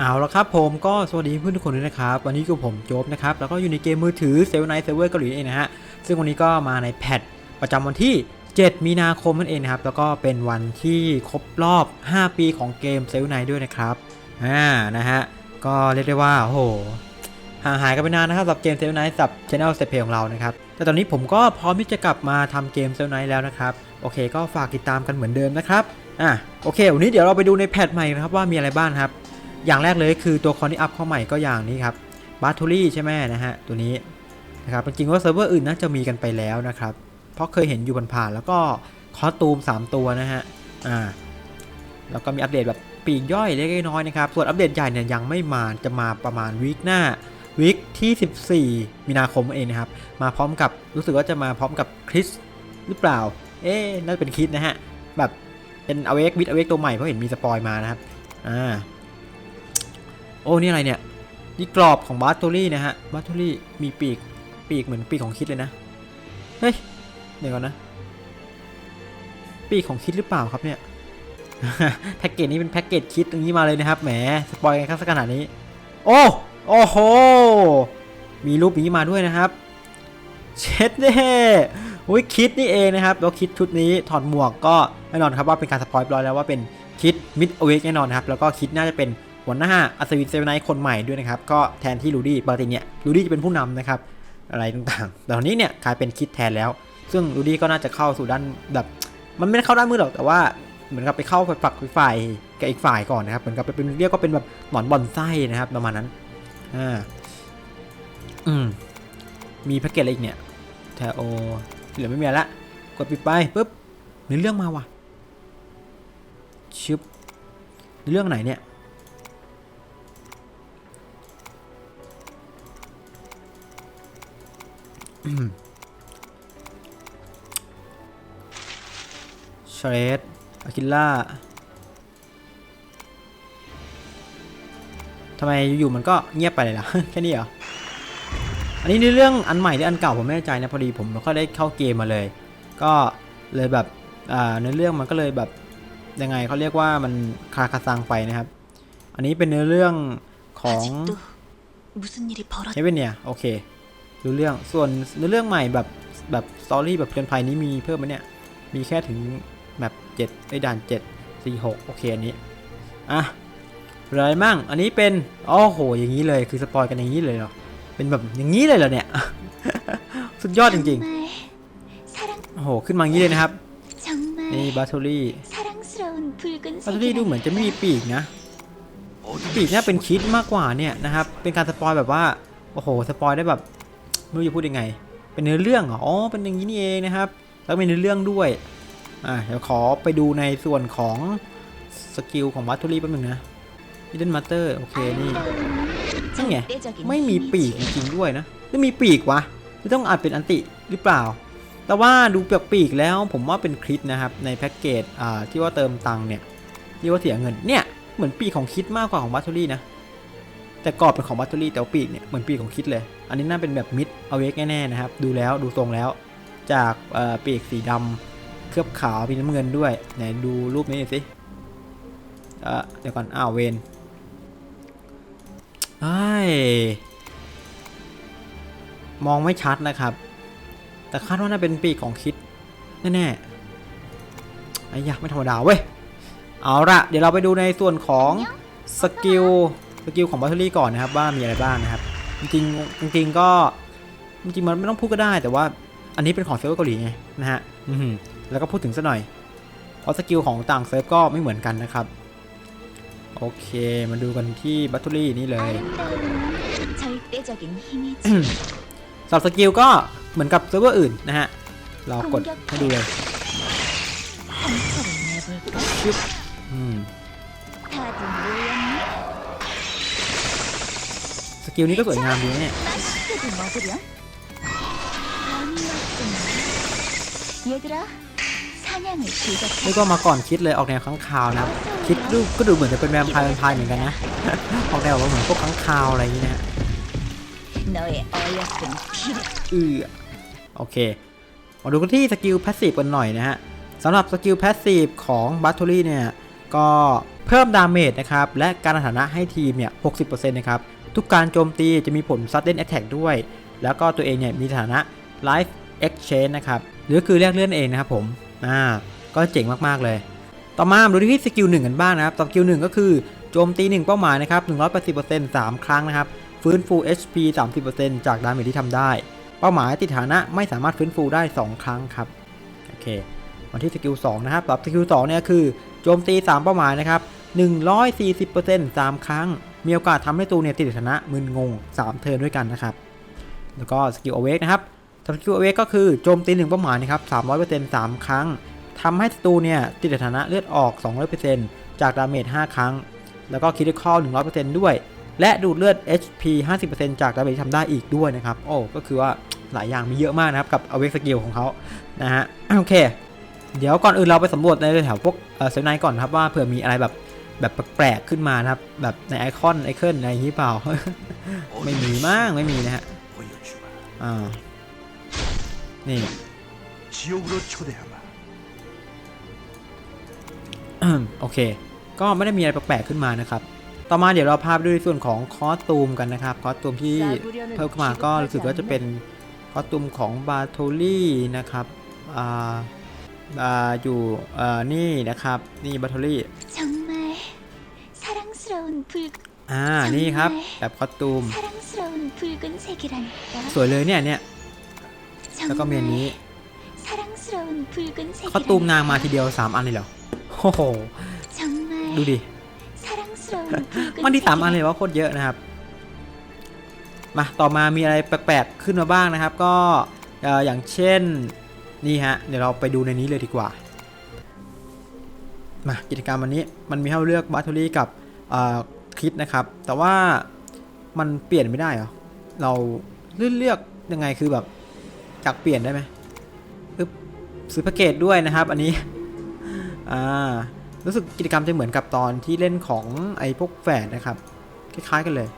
เอาละครับผมก็สวัสดีเพื่อนทุกคนด้วยนะครับ วันนี้ก็ผมโจ๊บนะครับ แล้วก็อยู่ในเกมมือถือเซเว่นไนท์เซิร์ฟเวอร์เกาหลีเองนะฮะ ซึ่งวันนี้ก็มาในแพทประจำวันที่ 7 มีนาคมนั่นเองนะครับ แล้วก็เป็นวันที่ครบรอบ 5 ปีของเกมเซเว่นไนท์ด้วยนะครับ อ่า นะฮะ ก็เรียกได้ว่าโอ้โหห่างหายกันไปนานนะครับสำหรับเกมเซลไนท์สับช anel เซเพของเรานะครับ แต่ตอนนี้ผมก็พร้อมที่จะกลับมาทำเกมเซลไนท์แล้วนะครับ โอเค ก็ฝากติดตามกันเหมือนเดิมนะครับ อะ โอเค วันนี้เดี๋ยวเราไปดูในแพทใหม่นะครับว่ามีอะไรบ้างครับ อย่างแรกเลยคือตัวคอนที่อัพเข้าใหม่ก็อย่างนี้ครับบาร์ทูรี่ใช่ไหมนะฮะตัวนี้นะครับจริงๆว่าเซิร์ฟเวอร์อื่นน่าจะมีกันไปแล้วนะครับ เพราะเคยเห็นอยู่ผ่านๆแล้วก็คอสตูม 3 ตัวนะฮะอ่าแล้วก็มีอัปเดตแบบปีกย่อยเล็กน้อยนะครับ ส่วนอัปเดตใหญ่เนี่ยยังไม่มาจะมาประมาณวีคหน้าวีคที่ 14 มีนาคมเองนะครับ มาพร้อมกับรู้สึกว่าจะมาพร้อมกับคริสหรือเปล่า เอ๊น่าจะเป็นคริสนะฮะแบบเป็นอเวกวิดอเวกตัวใหม่เพราะเห็นมีสปอยมานะครับอ่า โอ้นี่อะไรเนี่ยนี่กรอบของบาร์โทลี่นะฮะบาร์โทลี่มีปีกปีกเหมือนปีกของคิดเลยนะเฮ้ยเดี๋ยวก่อนนะ ปีกของคิดหรือเปล่าครับเนี่ยแพ็กเกจนี้เป็นแพ็กเกจคิดตรงนี้มาเลยนะครับแหมสปอยกันครับขนาดนี้ โอ้โอ้โหมีรูปนี้มาด้วยนะครับ เช็ดเน่อุ้ยคิดนี่เองนะครับแล้วคิดชุดนี้ถอดหมวกก็แน่นอนครับว่าเป็นการสปอยล์ร้อยแล้วว่าเป็นคิดมิดอเวกแน่นอนนะครับแล้วก็คิดน่าจะเป็น หัวหน้าอัศวินเซเว่นไนท์คนใหม่ด้วยนะครับ ก็แทนที่ลูดี้ปกติเนี่ยลูดี้จะเป็นผู้นำนะครับอะไรต่างๆ แต่ตอนนี้เนี่ยกลายเป็นคิดแทนแล้ว ซึ่งลูดี้ก็น่าจะเข้าสู่ด้านแบบ มันไม่ได้เข้าด้านมืดหรอกแต่ว่าเหมือนกับไปเข้าไปฝักฝ่ายกับอีกฝ่ายก่อนนะครับเหมือนกับเป็นเรียกก็เป็นแบบหนอนบอนไส้นะครับประมาณนั้นอ่าอืมมีแพ็กเกจอะไรอีกเนี่ยแทโอเหลือไม่มีแล้วละกดปิดไปปุ๊บในเรื่องมาว่ะชึบเรื่องไหนเนี่ย เชเรสอะคิล่าทำไมอยู่มันก็เงียบไปเลยล่ะ แค่นี้เหรอ อันนี้ในเรื่องอันใหม่หรืออันเก่าผมไม่แน่ใจนะพอดีผมไม่ค่อยได้เข้าเกมมาเลย ก็เลยแบบเนื้อเรื่องมันก็เลยแบบยังไงเขาเรียกว่ามันคาคาซังไปนะครับ อันนี้เป็นในเรื่องของเฮเป็นเนี่ยโอเค รู้เรื่องส่วนเนื้อเรื่องใหม่แบบแบบสตอรี่แบบเพียนภัยนี้มีเพิ่มไหมเนี่ย มีแค่ถึงแมปเจ็ดไอ้ด่านเจ็ดสี่หกโอเคอันนี้ อะเลยมั่ง อันนี้เป็นอ๋อโห อย่างนี้เลยคือสปอยกันอย่างนี้เลยเหรอ เป็นแบบอย่างนี้เลยเหรอเนี่ย สุดยอดจริงๆ โอ้โห ขึ้นมางี้เลยนะครับ นี่บาทูรี่บาทูรี่ดูเหมือนจะไม่มีปีกนะ ปีกน่าเป็นคิดมากกว่าเนี่ยนะครับ เป็นการสปอยแบบว่า โอ้โห สปอยได้แบบ ไม่รู้จะพูดยังไง เป็นเนื้อเรื่องเหรออ๋อเป็นอย่างนี้นเองนะครับ แล้วเป็นเนื้อเรื่องด้วยอ่าเดี๋ยวขอไปดูในส่วนของสกิลของวัตถุรีแป๊บนึงนะมิดเดิลมาสเตอร์โอเคนี่นี่ไงไม่มีปีกจริงๆด้วยนะหรือมีปีกวะไม่ต้องอาจเป็นอันติหรือเปล่า แต่ว่าดูเปียกปีกแล้วผมว่าเป็นคริสนะครับในแพ็กเกจที่ว่าเติมตังค์เนี่ยเรียกว่าเสียเงินเนี่ยเหมือนปีกของคริสมากกว่าของวัตถุรีนะ แต่กรอบเป็นของบัตเทอรี่แต่ปีกเนี่ยเหมือนปีกของคิดเลย อันนี้น่าเป็นแบบมิดเอาเวกแน่ๆนะครับ ดูแล้วดูทรงแล้ว จากปีกสีดำเคลือบขาวมีน้ำเงินด้วย ไหนดูรูปนี้หน่อยสิเดี๋ยวก่อน อ้าวเวนไอ้มองไม่ชัดนะครับ แต่คาดว่าน่าเป็นปีกของคิดแน่ๆไอ้ยะไม่ธรรมดาเว้ย เอาละเดี๋ยวเราไปดูในส่วนของสกิล กิลของบัตเตอรี่ก่อนนะครับว่ามีอะไรบ้างนะครับ จริงจริงก็จริงมันไม่ต้องพูดก็ได้ แต่ว่าอันนี้เป็นของเซิร์ฟเกาหลีไงนะฮะแล้วก็พูดถึงซะหน่อย เพราะสกิลของต่างเซิร์ฟก็ไม่เหมือนกันนะครับ โอเค มาดูกันที่บัตเตอรี่นี่เลยสำหรับสกิลก็เหมือนกับเซิร์ฟเวอร์อื่นนะฮะ เรากดให้ดูเลย กิลนี้ก็สวยงามดีเนี่ยนี่ก็มาก่อนคิดเลยออกแนวข้างคาวนะ คิดดูก็ดูเหมือนจะเป็นแวมไพร์แวมไพร์เหมือนกันนะ ออกแนวเหมือนพวกข้างคาวอะไรอย่างเงี้ยออโอเค มาดูกันที่สกิลพาสซีฟกันหน่อยนะฮะสำหรับสกิลพาสซีฟของบัตเทอรี่เนี่ย ก็เพิ่มดาเมจนะครับ และการสถานะให้ทีมเนี่ย 60%นะครับ ทุกการโจมตีจะมีผล sudden attack ด้วย แล้วก็ตัวเองเนี่ยมีฐานะ life exchange นะครับหรือคือแลกเลื่อนเองนะครับผมอ่าก็เจ๋งมากๆเลย ต่อมาดูที่สกิลหนึ่งกันบ้างนะครับสกิลหนึ่งก็คือโจมตี 1 เป้าหมายนะครับ180% 3 ครั้งนะครับฟื้นฟู HP 30%จากดาเมจที่ทำได้ เป้าหมายติดฐานะไม่สามารถฟื้นฟูได้ 2 ครั้งครับโอเคมาที่สกิล2นะครับสำหรับสกิล2เนี่ยคือโจมตี 3 เป้าหมายนะครับ140% 3 ครั้ง มีโอกาสทำให้ตัวเนี่ยติดฐานะมึนงง 3 เทิร์นด้วยกันนะครับ แล้วก็สกิลอเวกนะครับสกิลอเวกก็คือโจมตี1เป้าหมายนะครับ300% 3ครั้งทำให้ศัตรูเนี่ยติดฐานะเลือดออก200%จากดาเมจ5ครั้ง แล้วก็คิดคอล100%ด้วย และดูดเลือด HP 50%จากดาเมจที่ทำได้อีกด้วยนะครับ โอ้ ก็คือว่าหลายอย่างมีเยอะมากนะครับ กับ Awake Skill ของเขานะฮะ โอเค เดี๋ยวก่อนอื่นเราไปสำรวจในแถวพวกเซลไนก่อนครับว่าเผื่อมีอะไรแบบ แบบแปลกขึ้นมานะครับ แบบในไอคอนไอเคิลอนไรอย่างาเปาไม่มีมากไม่มีนะฮะอ่านี่โอเค ก็ไม่ได้มีอะไรแปลกๆขึ้นมานะครับ ต่อมาเดี๋ยวเราพาไปดูในส่วนของคอสตูมกันนะครับ คอสตูมที่เพิ่มขึ้นมาก็รู้สึกว่าจะเป็นคอสตูมของบาโทลี่นะครับ อ่า อ่า อยู่ อ่า นี่นะครับ นี่บาโทลี่ อ่านี่ครับแบบคอสตูม สวยเลยเนี่ยเนี่ยแล้วก็เมียนี้คอสตูมนางมาทีเดียวสามอันเลยเหรอโอ้โหดูดิมันที่สามอันเลยว่าโคตรเยอะนะครับมาต่อมามีอะไรแปลกๆขึ้นมาบ้างนะครับ ก็อย่างเช่นนี่ฮะเดี๋ยวเราไปดูในนี้เลยดีกว่ามากิจกรรมวันนี้มันมีให้เลือกบัตเตอรี่กับ คิดนะครับ แต่ว่ามันเปลี่ยนไม่ได้เหรอ เราเลือกเลือกยังไงคือแบบอยากเปลี่ยนได้ไหมอึ๊บซื้อแพ็กเกจด้วยนะครับ อันนี้ อ่า รู้สึกกิจกรรมจะเหมือนกับตอนที่เล่นของไอ้พวกแฝดนะครับ คล้ายๆกันเลย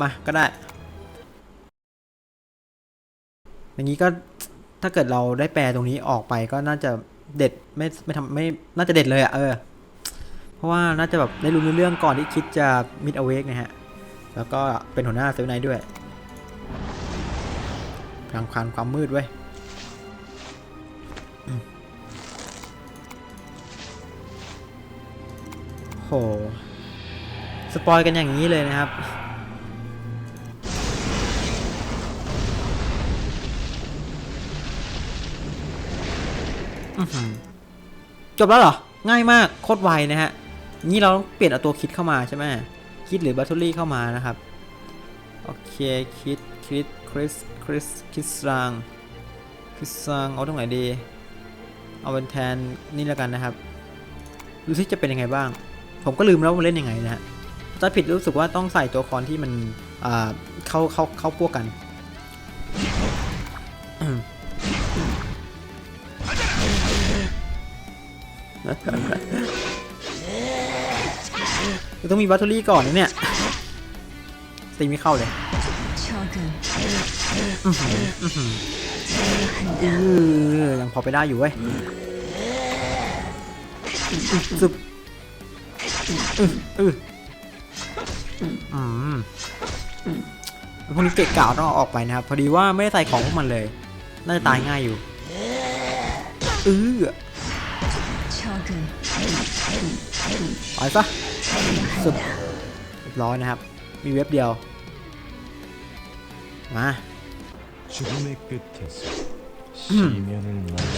มาก็ได้ อย่างนี้ก็ถ้าเกิดเราได้แปลตรงนี้ออกไปก็น่าจะเด็ดไม่ไม่ทำไม่น่าจะเด็ดเลยอะเออ เพราะว่าน่าจะแบบได้รู้เรื่องก่อนที่คิดจะมิดเอาเวกนะฮะ แล้วก็เป็นหัวหน้าเซลไนด้วยพลังความความมืดไว้โห สปอยกันอย่างนี้เลยนะครับอือหือจบแล้วเหรอ ง่ายมาก โคตรไวนะฮะ นี่เราต้องเปลี่ยนเอาตัวคิดเข้ามาใช่ไหมคิดหรือบัตเทอรี่เข้ามานะครับ โอเคคิดคิดคริสคริสคิดซังคิดซังเอาตรงไหนดี เอาเป็นแทนนี่แล้วกันนะครับ ดูสิจะเป็นยังไงบ้าง ผมก็ลืมแล้วว่ามันเล่นยังไงนะฮะถ้าผิดรู้สึกว่าต้องใส่ตัวละครที่มันอ่าเข้าเข้าเข้าพวกกัน ต้องมีแบตเตอรี่ก่อนนะเนี่ยตีไม่เข้าเลยยังพอไปได้อยู่เว้ยซึบพวกนี้เกะกะต้องออกไปนะครับ พอดีว่าไม่ได้ใส่ของพวกมันเลย น่าจะตายง่ายอยู่อือไปซะ สุดเรียบร้อยนะครับ มีเว็บเดียว มา 죽음의 끝에서 시면을 맞이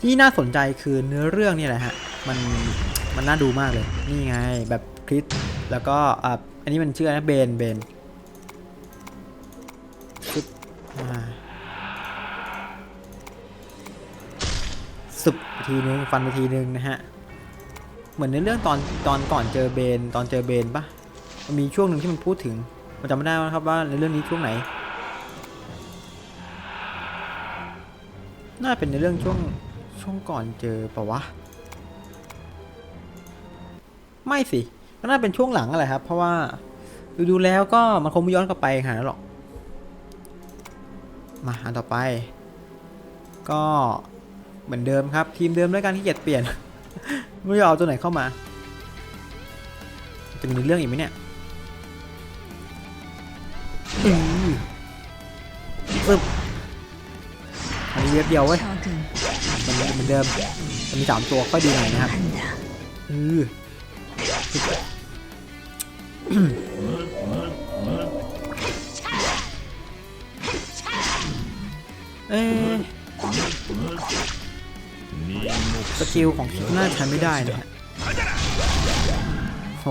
ที่น่าสนใจคือเนื้อเรื่องนี่แหละฮะ มันมันน่าดูมากเลย นี่ไงแบบคริส แล้วก็อ่ะอันนี้มันชื่ออะไรนะเบน เบนซึบอ่าสุบไปทีนึง ฟันไปทีนึงนะฮะ เหมือนในเรื่องตอนตอนก่อนเจอเบนตอนเจอเบนปะมันมีช่วงหนึ่งที่มันพูดถึงมันจำไม่ได้นะครับว่าในเรื่องนี้ช่วงไหน น่าเป็นในเรื่องช่วงช่วงก่อนเจอปะวะ ไม่สิก็น่าเป็นช่วงหลังอะไรครับ เพราะว่าดูดูแล้วก็มันคงไม่ย้อนกลับไปขนาดนั้นหรอก มาอันต่อไป ก็เหมือนเดิมครับ ทีมเดิมด้วยกันที่เกียจเปลี่ยน ไม่รู้เอาตัวไหนเข้ามา จะมีเรื่องอีกไหมเนี่ยปึ๊บอันนี้เว็บเดียวเว้ยมันเหมือนเดิมมันมีสามตัวค่อยดีหน่อยนะครับอือเอ๊ สกิลของคิดน่าใช้ไม่ได้นะฮะโห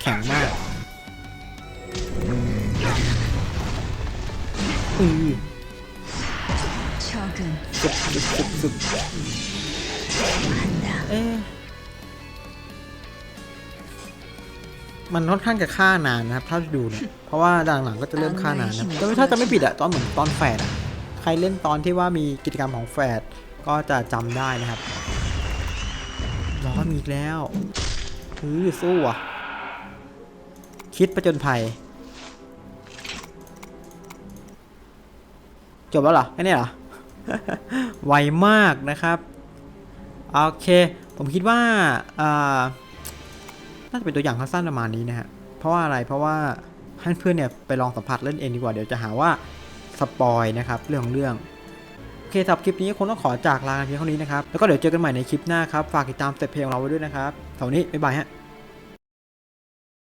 แข็งมากอือสุดสุดสุดสุดเอ๊มันค่อนข้างจะฆ่านานนะครับถ้าดูเนี่ยเพราะว่าด่างหลังก็จะเริ่มฆ่านานนะแต่ถ้าจะไม่ผิดอะตอนเหมือนตอนแฝดอะใครเล่นตอนที่ว่ามีกิจกรรมของแฝดก็จะจำได้นะครับ อนอีกแล้วอือสู้อะ คิดประจนภัย จบแล้วเหรอแค่นี้เหรอ ไวมากนะครับ โอเค ผมคิดว่าอ่าน่าจะเป็นตัวอย่างสั้นๆประมาณนี้นะฮะ เพราะว่าอะไร เพราะว่าให้เพื่อนเนี่ยไปลองสัมผัสเล่นเองดีกว่า เดี๋ยวจะหาว่าสปอยนะครับ เรื่องของเรื่อง เคสำหรับคลิปนี้คงต้องขอจากลากันเพียงเท่านี้นะครับ แล้วก็เดี๋ยวเจอกันใหม่ในคลิปหน้าครับ ฝากติดตามสเต็ปเพลงของเราไว้ด้วยนะครับสำหรับวันนี้บ๊ายบายฮะ